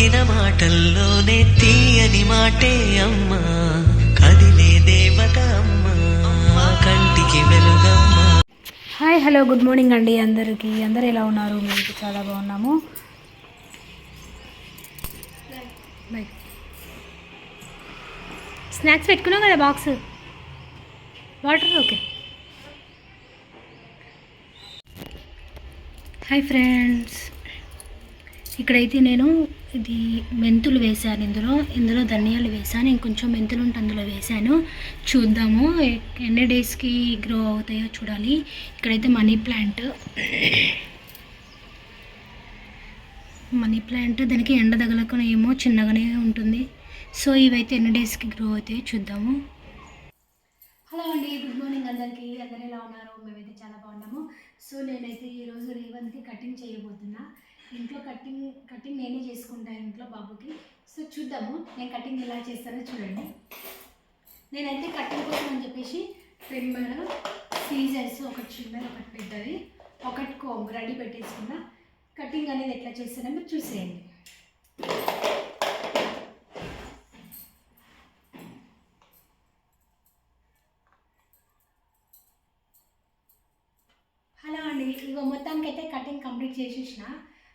పలికిన మాటల్లోనే తీయని మాటే అమ్మా. కదిలే దేవత అమ్మా. కంటికి వెలుగమ్మా. హాయ్ హలో గుడ్ మార్నింగ్ అండి అందరికీ. అందరు ఎలా ఉన్నారు? మేము చాలా బాగున్నాము. బై స్నాక్స్ పెట్టుకున్నావు కదా box water okay hi friends ఇక్కడైతే నేను ఇది మెంతులు వేశాను ఇందులో. ఇందులో ధనియాలు వేసాను ఇంకొంచెం మెంతులు ఉంటే అందులో వేశాను. చూద్దాము. ఎన్ని డేస్కి గ్రో అవుతాయో చూడాలి. ఇక్కడైతే మనీ ప్లాంట్. మనీ ప్లాంట్ దానికి ఎండ తగలకుండా ఏమో చిన్నగానే ఉంటుంది. సో ఇవైతే ఎన్ని డేస్కి గ్రో అవుతాయో చూద్దాము. హలో అండి గుడ్ మార్నింగ్ అందరికీ. అందరు ఎలా ఉన్నారు? మేమైతే చాలా బాగున్నాము. సో నేనైతే ఈరోజు రేవంత్కి కటింగ్ చేయబోతున్నా. ఇంట్లో కటింగ్ కటింగ్ నేనే చేసుకుంటాను ఇంట్లో బాబుకి. సో చూద్దాము నేను కటింగ్ ఎలా చేస్తానో చూడండి. నేనైతే కటింగ్ కోసం అని చెప్పేసి ట్రిమ్మర్ సీజర్స్ ఒకటి చిన్నది ఒకటి పెద్దది ఒకటి కోమ్ రెడీ పెట్టేసుకున్నా. కటింగ్ అనేది ఎట్లా చేస్తానో మీరు చూసేయండి. హలో అండి ఇగో మొత్తానికైతే కటింగ్ కంప్లీట్ చేసేసిన.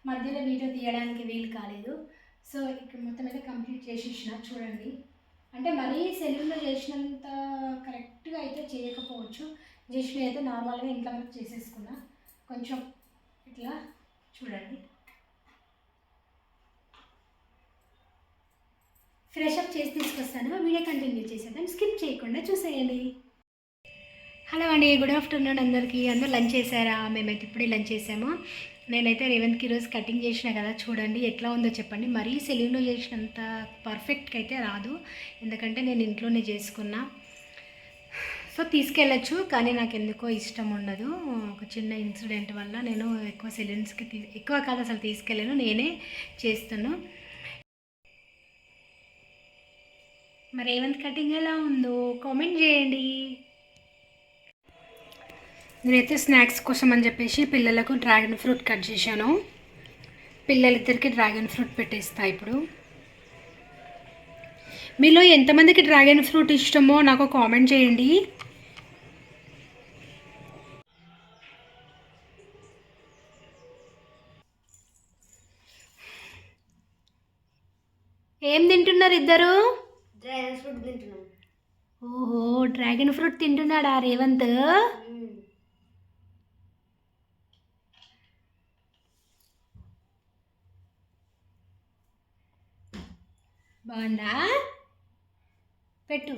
మధ్యలో వీడియో తీయడానికి వీలు కాలేదు. సో ఇక్కడ మొత్తం అయితే కంప్లీట్ చేసేసిన చూడండి. అంటే మరీ సెలూన్లో చేసినంత కరెక్ట్గా అయితే చేయకపోవచ్చు. చేసిన అయితే నార్మల్గా ఇంట్లో వరకు చేసేసుకున్నా. కొంచెం ఇట్లా చూడండి. ఫ్రెష్ అప్ చేసి తీసుకొస్తాను. వీడియో కంటిన్యూ చేసేద్దాం. స్కిప్ చేయకుండా చూసేయండి. హలో అండి గుడ్ ఆఫ్టర్నూన్ అందరికీ. అందరూ లంచ్ చేశారా? మేమైతే ఇప్పుడే లంచ్ చేసాము నేనైతే రేవంత్కి ఈరోజు కటింగ్ చేసిన కదా చూడండి ఎట్లా ఉందో చెప్పండి. మరీ సెలూన్లో చేసినంత పర్ఫెక్ట్గా అయితే రాదు. ఎందుకంటే నేను ఇంట్లోనే చేసుకున్నా. సో తీసుకెళ్ళచ్చు కానీ నాకు ఎందుకో ఇష్టం ఉండదు. ఒక చిన్న ఇన్సిడెంట్ వల్ల నేను ఎక్కువ సెలూన్స్కి తీ ఎక్కువ కాదు అసలు తీసుకెళ్ళాను నేనే చేస్తాను. మరి రేవంత్ కటింగ్ ఎలా ఉందో కామెంట్ చేయండి. నేనైతే స్నాక్స్ కోసం అని చెప్పేసి పిల్లలకు డ్రాగన్ ఫ్రూట్ కట్ చేశాను. పిల్లలిద్దరికి డ్రాగన్ ఫ్రూట్ పెట్టేస్తా ఇప్పుడు. మీలో ఎంతమందికి డ్రాగన్ ఫ్రూట్ ఇష్టమో నాకు కామెంట్ చేయండి. ఏం తింటున్నారు ఇద్దరు? డ్రాగన్ ఫ్రూట్ తింటున్నాం. ఓహో డ్రాగన్ ఫ్రూట్ తింటున్నాడా రేవంత్? బాగుందా పెట్టు